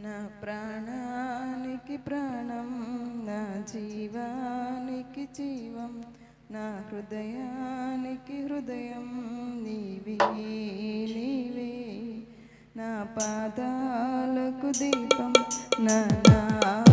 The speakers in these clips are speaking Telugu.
నా ప్రాణానికి ప్రాణం నా జీవానికి జీవం నా హృదయానికి హృదయం నీవే నీవే. నా పాదాలకు దీపం నా నా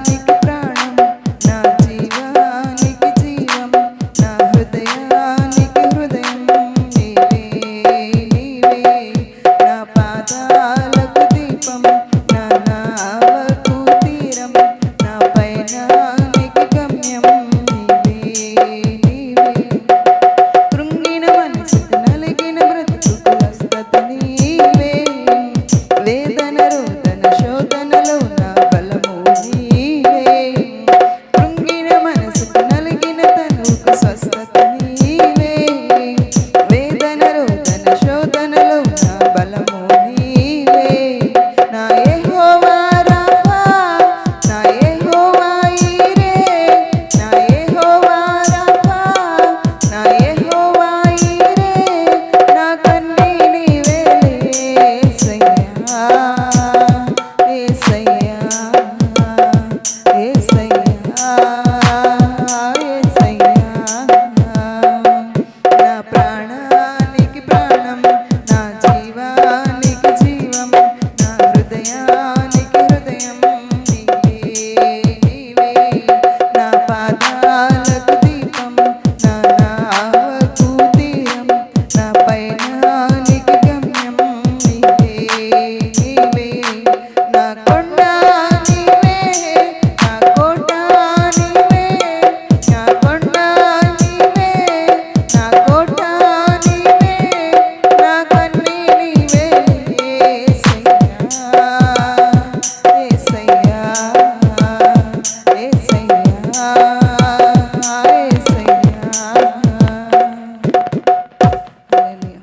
Monica.